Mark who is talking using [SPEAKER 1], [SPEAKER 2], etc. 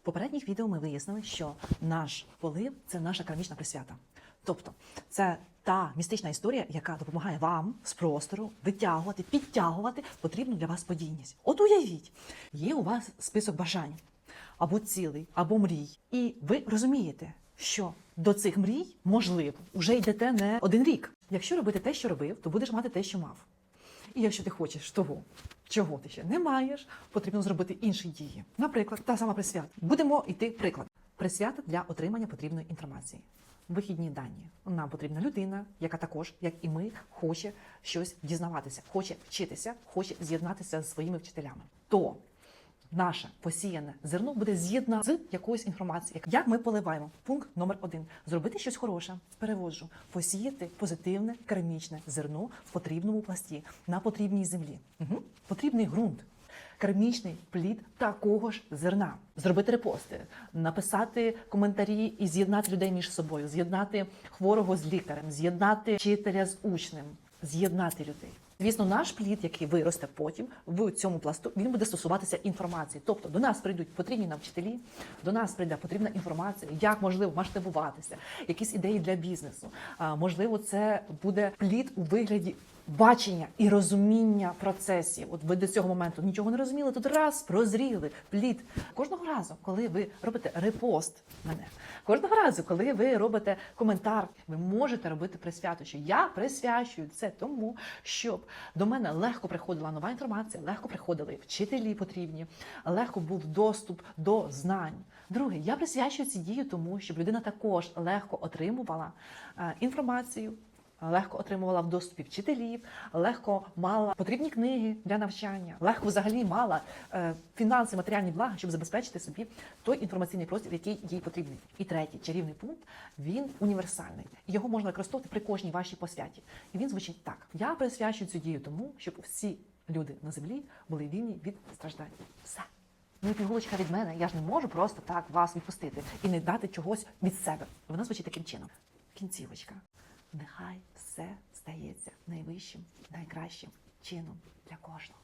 [SPEAKER 1] В попередніх відео ми вияснили, що наш полив це наша кармічна присвята. Тобто, це та містична історія, яка допомагає вам з простору витягувати, підтягувати потрібну для вас подійність. От уявіть, є у вас список бажань або цілей, або мрій, і ви розумієте, що до цих мрій можливо вже йдете не один рік. Якщо робити те, що робив, то будеш мати те, що мав. І якщо ти хочеш того, чого ти ще не маєш, потрібно зробити інші дії. Наприклад, та сама присвята. Будемо йти приклад. Присвята для отримання потрібної інформації. Вихідні дані. Нам потрібна людина, яка також, як і ми, хоче щось дізнаватися, хоче вчитися, хоче з'єднатися з своїми вчителями. То наше посіяне зерно буде з'єднане з якоюсь інформацією. Як ми поливаємо? Пункт номер один: зробити щось хороше. Переводжу, посіяти позитивне керамічне зерно в потрібному пласті на потрібній землі. Угу. Потрібний ґрунт. Кармічний плід такого ж зерна. Зробити репости, написати коментарі і з'єднати людей між собою, з'єднати хворого з лікарем, з'єднати вчителя з учнем, з'єднати людей. Звісно, наш плід, який виросте потім в цьому пласту, він буде стосуватися інформації. Тобто до нас прийдуть потрібні нам вчителі, до нас прийде потрібна інформація, як можливо масштабуватися, якісь ідеї для бізнесу. Можливо, це буде плід у вигляді бачення і розуміння процесів. От ви до цього моменту нічого не розуміли, тут раз прозріли плід. Кожного разу, коли ви робите репост мене, кожного разу, коли ви робите коментар, ви можете робити присвяту, що я присвячую це тому, щоб до мене легко приходила нова інформація, легко приходили вчителі потрібні, легко був доступ до знань. Друге, я присвячую ці дії тому, щоб людина також легко отримувала е, інформацію. Легко отримувала в доступі вчителів, легко мала потрібні книги для навчання, легко взагалі мала е, фінанси, матеріальні блага, щоб забезпечити собі той інформаційний простір, який їй потрібний. І третій чарівний пункт він універсальний. Його можна використовувати при кожній вашій посвяті. І він звучить так: я присвячую цю дію тому, щоб всі люди на землі були вільні від страждань. Все. Ну пігулочка від мене, я ж не можу просто так вас відпустити і не дати чогось від себе. Вона звучить таким чином. Кінцівочка. Нехай все стається найвищим, найкращим чином для кожного.